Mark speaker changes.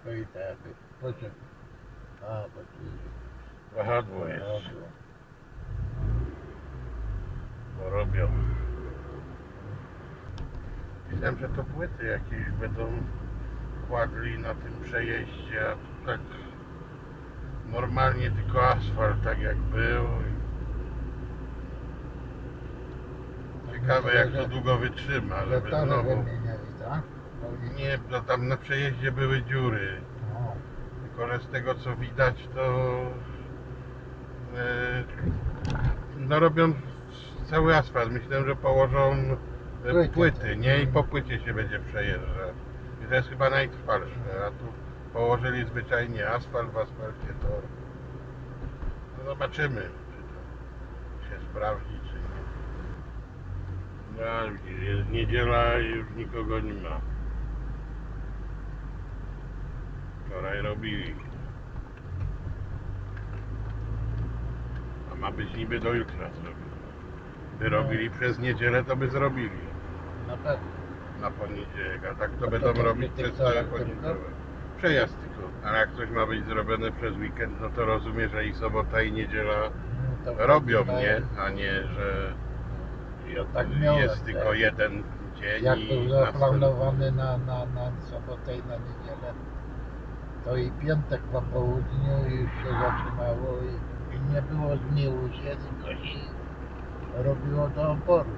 Speaker 1: stoi tak pociąg. A, bo tu
Speaker 2: Wahadło jest, bo robią. Myślałem, że to płyty jakieś będą kładli na tym przejeździe, a tu tak normalnie tylko asfalt tak jak był. Ciekawe jak to długo wytrzyma,
Speaker 1: Że
Speaker 2: żeby znowu...
Speaker 1: wymieniali, tak? Nie-
Speaker 2: no tam na przejeździe były dziury.
Speaker 1: No,
Speaker 2: Tylko że z tego co widać to e, no robią cały asfalt. Myślałem, że położą e,
Speaker 1: Płytę.
Speaker 2: płyty, nie? I po płycie się będzie przejeżdżać. I to jest chyba najtrwalsze. A tu położyli zwyczajnie asfalt w asfalcie to no zobaczymy czy to się sprawdzi czy nie. No widzisz, jest niedziela i już nikogo nie ma. Wczoraj robili. A ma być niby do jutra zrobione. By robili przez niedzielę, to by zrobili
Speaker 1: na pewno.
Speaker 2: na poniedziałek, a tak to
Speaker 1: A
Speaker 2: będą
Speaker 1: to
Speaker 2: robić przez cały
Speaker 1: tylko?
Speaker 2: poniedziałek. Przejazd tylko. Ale jak coś ma być zrobione przez weekend, no to rozumiem, że i sobota i niedziela
Speaker 1: No, to
Speaker 2: robią,
Speaker 1: chyba-
Speaker 2: nie? A nie, że ja-
Speaker 1: Tak miałem,
Speaker 2: jest
Speaker 1: tak.
Speaker 2: tylko jeden dzień
Speaker 1: Jak
Speaker 2: i
Speaker 1: był
Speaker 2: następny.
Speaker 1: zaplanowany na, na, na sobotę i na niedzielę, to i piątek po południu już się zaczynało i, nie było dni luzie, tylko się robiło do oporu.